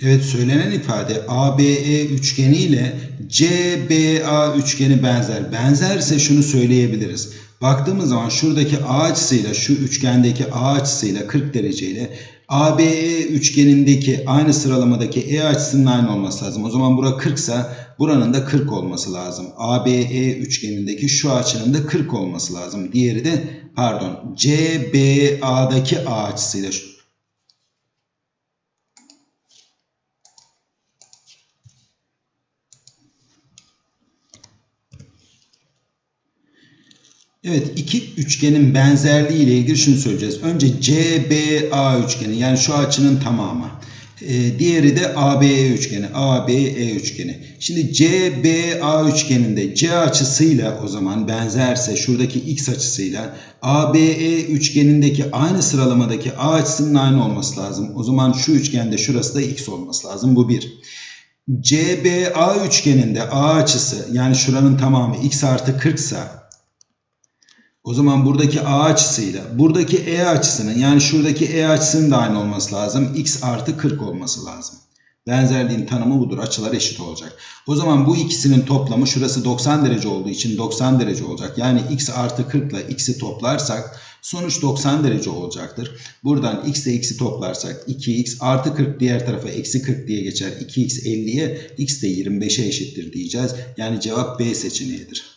Evet söylenen ifade ABE üçgeni ile CBA üçgeni benzer. Benzerse şunu söyleyebiliriz. Baktığımız zaman şuradaki A açısıyla şu üçgendeki A açısıyla 40 dereceyle ABE üçgenindeki aynı sıralamadaki E açısının aynı olması lazım. O zaman bura 40 ise buranın da 40 olması lazım. ABE üçgenindeki şu açının da 40 olması lazım. Diğeri de pardon CBA'daki A açısıyla Evet iki üçgenin benzerliği ile ilgili şunu söyleyeceğiz. Önce CBA üçgeni yani şu açının tamamı. Ee, diğeri de ABE üçgeni. ABE üçgeni. Şimdi CBA üçgeninde C açısıyla o zaman benzerse şuradaki X açısıyla ABE üçgenindeki aynı sıralamadaki A açısının aynı olması lazım. O zaman şu üçgende şurası da X olması lazım. Bu bir. CBA üçgeninde A açısı yani şuranın tamamı X artı 40 ise o zaman buradaki A açısıyla buradaki E açısının yani şuradaki E açısının da aynı olması lazım. X artı 40 olması lazım. Benzerliğin tanımı budur. Açılar eşit olacak. O zaman bu ikisinin toplamı şurası 90 derece olduğu için 90 derece olacak. Yani x artı 40 ile x'i toplarsak sonuç 90 derece olacaktır. Buradan x ile x'i toplarsak 2x artı 40 diğer tarafa eksi 40 diye geçer. 2x 50'ye x de 25'e eşittir diyeceğiz. Yani cevap B seçeneğidir.